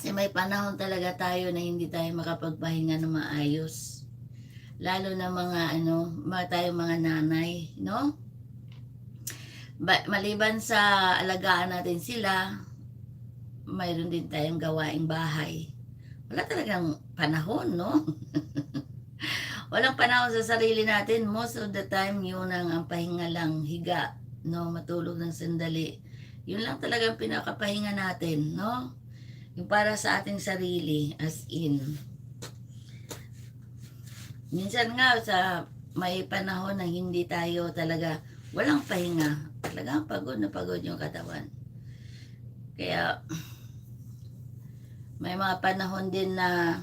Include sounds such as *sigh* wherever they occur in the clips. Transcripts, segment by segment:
Kasi may panahon talaga tayo na hindi tayo makapagpahinga ng maayos. Lalo na mga ano, mga tayong mga nanay, no? Ba- maliban sa alagaan natin sila, mayroon din tayong gawaing bahay. Wala talagang panahon, no? *laughs* Walang panahon sa sarili natin. Most of the time, yun ang, ang pahinga lang, higa, no? Matulog ng sandali. Yun lang talagang pinakapahinga natin, no? Yung para sa ating sarili, as in. Minsan nga sa may panahon na hindi tayo talaga walang pahinga. Talagang pagod na pagod yung katawan. Kaya may mga panahon din na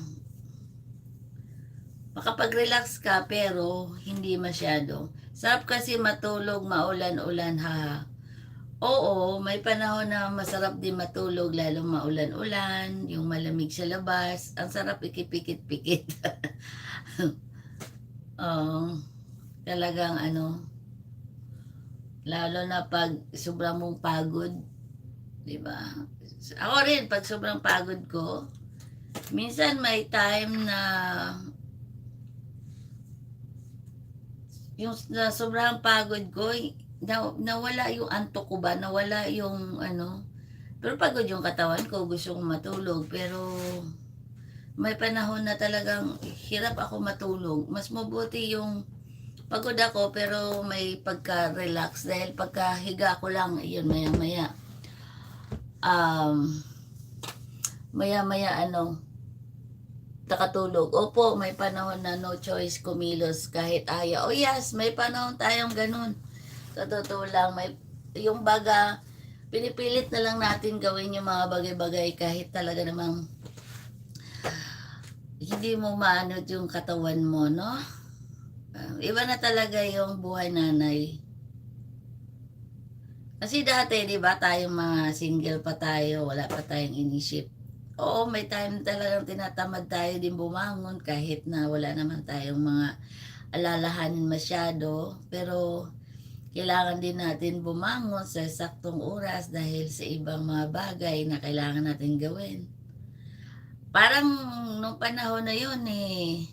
makapag-relax ka pero hindi masyado. Sarap kasi matulog, maulan-ulan ha. Oo, may panahon na masarap din matulog lalo maulan-ulan, yung malamig sa labas. Ang sarap ikipikit-pikit. *laughs* Oo, talagang ano, lalo na pag sobrang mong pagod, di ba? Ako rin, pag sobrang pagod ko, minsan may time na yung na sobrang pagod ko, na, nawala yung antok ko ba, nawala yung ano, pero pagod yung katawan ko, gusto kong matulog, pero may panahon na talagang hirap ako matulog. Mas mabuti yung pagod ako pero may pagka-relax dahil pagkahiga ko lang, yun maya-maya. Um, maya-maya ano, nakatulog. Opo, may panahon na no choice kumilos kahit ayaw. Oh yes, may panahon tayong ganun. Sa totoo lang, may, yung baga, pinipilit na lang natin gawin yung mga bagay-bagay kahit talaga namang hindi mo maanod yung katawan mo, no? Ah, iba na talaga yung buhay nanay. Kasi dati, di ba, tayong mga single pa tayo, wala pa tayong inisip. Oo, may time talagang tinatamad tayo din bumangon kahit na wala naman tayong mga alalahanin masyado. Pero kailangan din natin bumangon sa saktong oras dahil sa ibang mga bagay na kailangan natin gawin. Parang nung panahon na yun eh,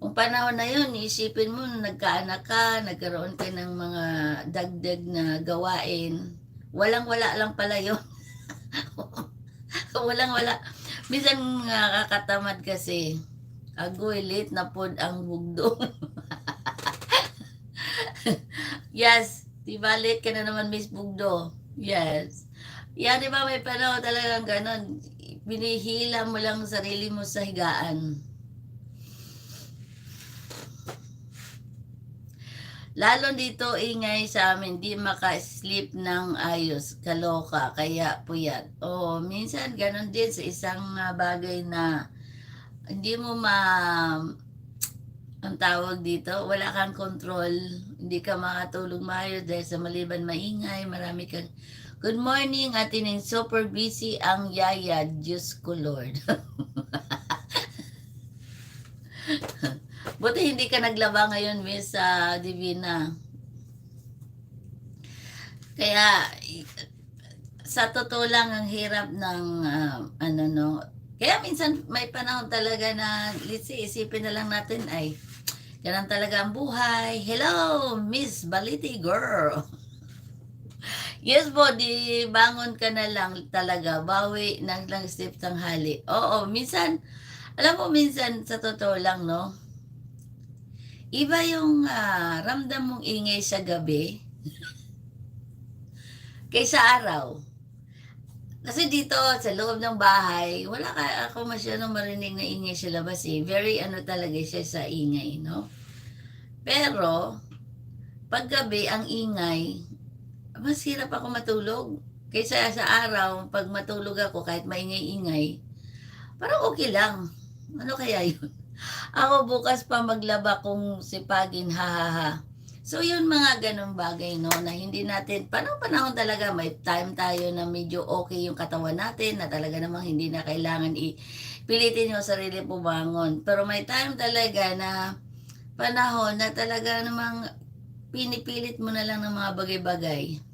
nung panahon na yun, isipin mo, nagkaanak ka, nagkaroon ka ng mga dagdag na gawain. Walang-wala lang pala yun. *laughs* Walang-wala. Minsan nga kakatamad kasi, agoy, late na pod ang bugdo. *laughs* yes, di ba late ka na naman, Miss Bugdo? Yes. Yan, di ba may panahon talagang ganon. Binihila mo lang sarili mo sa higaan. Lalo dito ingay sa amin, di maka-sleep ng ayos, kaloka, kaya puyat. Oo, minsan ganon din sa isang ah, bagay na hindi mo ma ang tawag dito, wala kang control, hindi ka makatulog maayos dahil sa maliban maingay, marami kang Good morning, atin super busy ang yaya, Diyos ko Lord. *laughs* Buti hindi ka naglaba ngayon, Miss ah, Divina. Kaya, sa totoo lang, ang hirap ng, ah, ano no, kaya minsan may panahon talaga na, let's say, isipin na lang natin ay, ganun talaga ang buhay. Hello, Miss Baliti Girl. *laughs* Yes, body, bangon ka na lang talaga. Bawi ng lang step tanghali. Oo, minsan, alam mo minsan, sa totoo lang, no? Iba yung ah, ramdam mong ingay sa gabi *laughs* kaysa araw. Kasi dito, sa loob ng bahay, wala ka ako masyadong marinig na ingay sa labas eh. Very ano talaga siya sa ingay, no? Pero, pag gabi, ang ingay, mas hirap ako matulog. Kaysa sa araw, pag matulog ako, kahit maingay-ingay, parang okay lang. Ano kaya yun? *laughs* Ako bukas pa maglaba kung sipagin, ha ha ha. So yun mga ganun bagay no na hindi natin panahon panahon talaga may time tayo na medyo okay yung katawan natin na talaga namang hindi na kailangan i pilitin yung sarili pumangon. Pero may time talaga na panahon na talaga namang pinipilit mo na lang ng mga bagay-bagay.